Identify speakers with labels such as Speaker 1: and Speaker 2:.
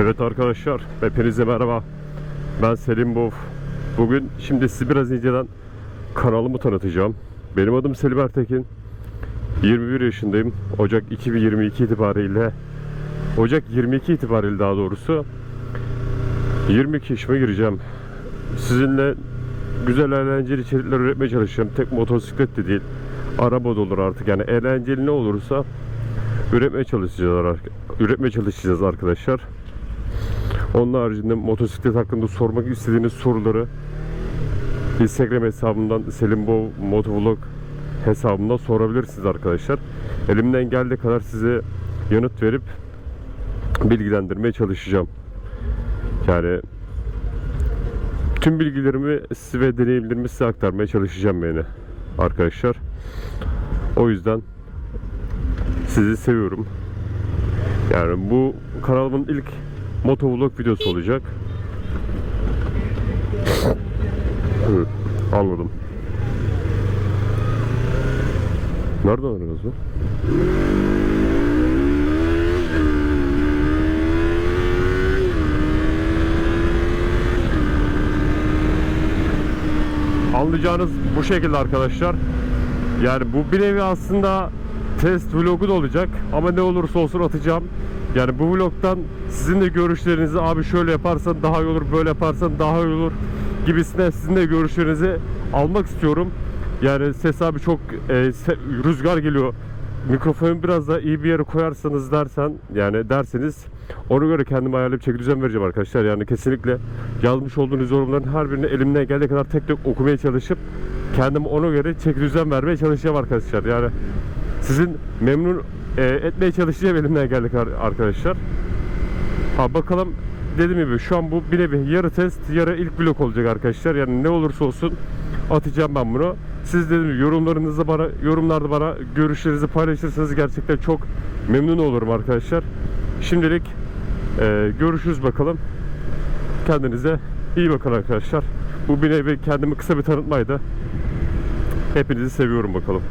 Speaker 1: Evet arkadaşlar, hepinize merhaba. Ben Selim Bov. Bugün şimdi sizi biraz inceden kanalımı tanıtacağım. Benim adım Selim Ertekin. 21 yaşındayım. Ocak 2022 itibariyle Ocak 22 itibariyle daha doğrusu 22 yaşıma gireceğim. Sizinle güzel eğlenceli içerikler üretmeye çalışacağım. Tek motosiklet de değil. Araba da olur artık. Yani eğlenceli ne olursa üretmeye çalışacağız. Üretmeye çalışacağız arkadaşlar. Onun haricinde motosiklet hakkında sormak istediğiniz soruları Instagram hesabımdan Selim Bov Motovlog hesabımdan sorabilirsiniz arkadaşlar. Elimden geldiği kadar size yanıt verip bilgilendirmeye çalışacağım. Yani tüm bilgilerimi ve deneyimlerimi size aktarmaya çalışacağım beni arkadaşlar. O yüzden sizi seviyorum. Yani bu kanalımın ilk motovlog videosu olacak. Hı, anladım. Nereden arıyoruz lan? Anlayacağınız bu şekilde arkadaşlar. Yani bu bir nevi aslında test vlogu da olacak ama ne olursa olsun atacağım. Yani bu vlogdan sizin de görüşlerinizi abi şöyle yaparsan daha iyi olur, böyle yaparsan daha iyi olur gibisine sizin de görüşlerinizi almak istiyorum. Yani ses abi çok e, se- rüzgar geliyor. Mikrofonu biraz daha iyi bir yere koyarsanız dersen yani derseniz ona göre kendime ayarlayıp çeki düzen vereceğim arkadaşlar. Yani kesinlikle yazmış olduğunuz yorumların her birini elimden geldiği kadar tek tek okumaya çalışıp kendim ona göre çeki düzen vermeye çalışacağım arkadaşlar. Yani sizin memnun e, etmeye çalışacağım elimden geldik ar- arkadaşlar. Ha bakalım dediğim gibi şu an bu bir yarı test yarı ilk blok olacak arkadaşlar. Yani ne olursa olsun atacağım ben bunu. Siz dediğim gibi yorumlarınızı bana yorumlarda bana görüşlerinizi paylaşırsanız gerçekten çok memnun olurum arkadaşlar. Şimdilik e, görüşürüz bakalım. Kendinize iyi bakın arkadaşlar. Bu bir nevi kendimi kısa bir tanıtmaydı. Hepinizi seviyorum bakalım.